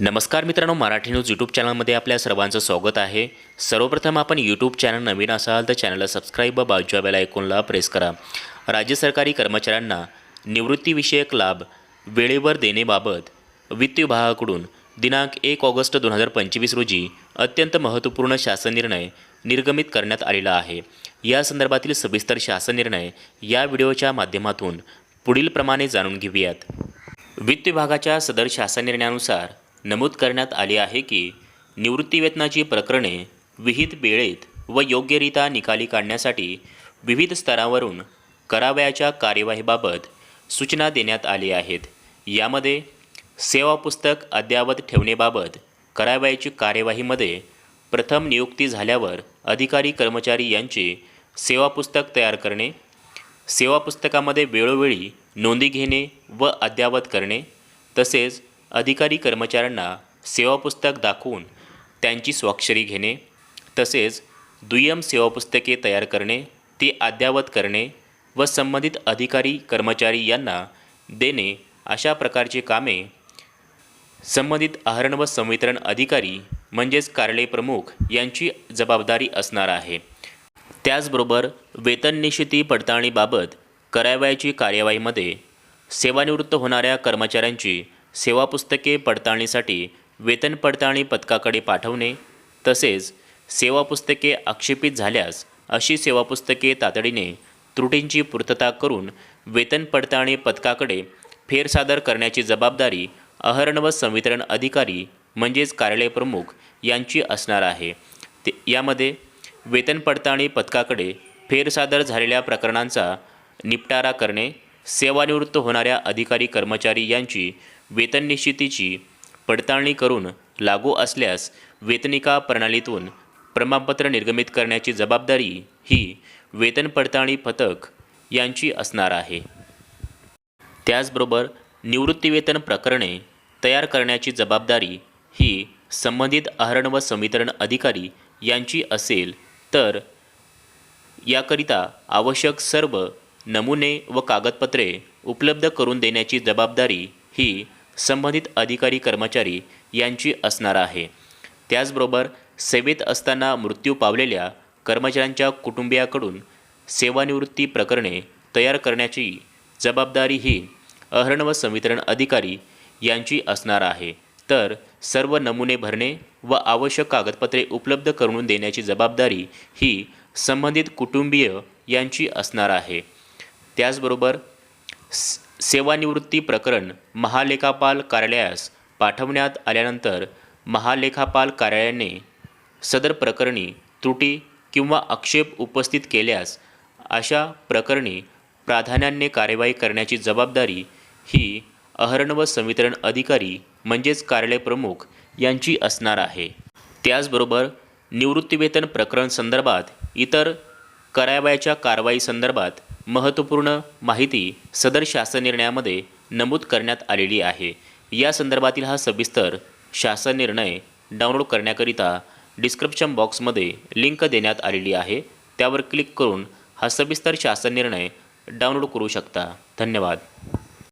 नमस्कार मित्रांनो Marathi news YouTube चॅनलमध्ये आपल्या सर्वांचं स्वागत आहे. सर्वप्रथम आपण यूट्यूब चॅनल नवीन असाल तर चॅनलला सबस्क्राईब व बाजूच्या बेल आयकॉनला प्रेस करा. राज्य सरकारी कर्मचाऱ्यांना निवृत्तीविषयक लाभ वेळेवर देण्याबाबत वित्त विभागाकडून दिनांक एक ऑगस्ट दोन हजार पंचवीस रोजी अत्यंत महत्त्वपूर्ण शासन निर्णय निर्गमित करण्यात आलेला आहे. या संदर्भातील सविस्तर शासन निर्णय या व्हिडिओच्या माध्यमातून पुढीलप्रमाणे जाणून घेऊयात. वित्त विभागाच्या सदर शासन निर्णयानुसार नमूद करण्यात आले आहे की निवृत्तीवेतनाची प्रकरणे विहित वेळेत व योग्यरित्या निकाली काढण्यासाठी विविध स्तरावरून करावयाच्या कार्यवाहीबाबत सूचना देण्यात आली आहेत. यामध्ये सेवा पुस्तक अद्ययावत ठेवणेबाबत करावयाची कार्यवाहीमध्ये प्रथम नियुक्ती झाल्यावर अधिकारी कर्मचारी यांचे सेवा पुस्तक तयार करणे सेवा पुस्तकामध्ये वेळोवेळी नोंदी घेणे व अद्ययावत करणे तसेच अधिकारी कर्मचाऱ्यांना सेवा पुस्तक दाखवून त्यांची स्वाक्षरी घेणे तसेच दुय्यम सेवापुस्तके तयार करणे ती अद्ययावत करणे व संबंधित अधिकारी कर्मचारी यांना देणे अशा प्रकारची कामे संबंधित आहरण व संवितरण अधिकारी म्हणजेच कार्यालय प्रमुख यांची जबाबदारी असणार आहे. त्याचबरोबर वेतन निश्चिती पडताळणीबाबत करावयाची कार्यवाहीमध्ये सेवानिवृत्त होणाऱ्या कर्मचाऱ्यांची सेवा पुस्तके पडताळणीसाठी वेतन पडताळणी पथकाकडे पाठवणे तसेच सेवा पुस्तके आक्षेपित झाल्यास अशी सेवा पुस्तके तातडीने त्रुटींची पूर्तता करून वेतन पडताळणी पथकाकडे फेरसादर करण्याची जबाबदारी अहरण व संवितरण अधिकारी म्हणजेच कार्यालय प्रमुख यांची असणार आहे. ते यामध्ये वेतन पडताळणी पथकाकडे फेरसादर झालेल्या प्रकरणांचा निपटारा करणे सेवानिवृत्त होणाऱ्या अधिकारी कर्मचारी यांची वेतन निश्चितीची पडताळणी करून लागू असल्यास वेतनिका प्रणालीतून प्रमाणपत्र निर्गमित करण्याची जबाबदारी ही वेतन पडताळणी पथक यांची असणार आहे. त्याचबरोबर निवृत्तीवेतन प्रकरणे तयार करण्याची जबाबदारी ही संबंधित आहरण व संवितरण अधिकारी यांची असेल तर याकरिता आवश्यक सर्व नमुने व कागदपत्रे उपलब्ध करून देण्याची जबाबदारी ही संबंधित अधिकारी कर्मचारी यांची असणार आहे. त्याचबरोबर सेवेत असताना मृत्यू पावलेल्या कर्मचाऱ्यांच्या कुटुंबियाकडून सेवानिवृत्ती प्रकरणे तयार करण्याची जबाबदारी ही आहरण व संवितरण अधिकारी यांची असणार आहे. तर सर्व नमुने भरणे व आवश्यक कागदपत्रे उपलब्ध करून देण्याची जबाबदारी ही संबंधित कुटुंबीय यांची असणार आहे. त्याचबरोबर स- सेवानिवृत्ती प्रकरण महालेखापाल कार्यालयास पाठवण्यात आल्यानंतर महालेखापाल कार्यालयाने सदर प्रकरणी त्रुटी किंवा आक्षेप उपस्थित केल्यास अशा प्रकरणी प्राधान्याने कार्यवाही करण्याची जबाबदारी ही अहरण व संवितरण अधिकारी म्हणजेच कार्यालय प्रमुख यांची असणार आहे. त्याचबरोबर निवृत्तीवेतन प्रकरण संदर्भात इतर करावयाच्या कारवाई संदर्भात महत्त्वपूर्ण माहिती सदर शासन निर्णयामध्ये नमूद करण्यात आलेली आहे. या संदर्भातील हा सविस्तर शासन निर्णय डाउनलोड करण्याकरिता डिस्क्रिप्शन बॉक्समध्ये लिंक देण्यात आलेली आहे. त्यावर क्लिक करून हा सविस्तर शासन निर्णय डाउनलोड करू शकता. धन्यवाद.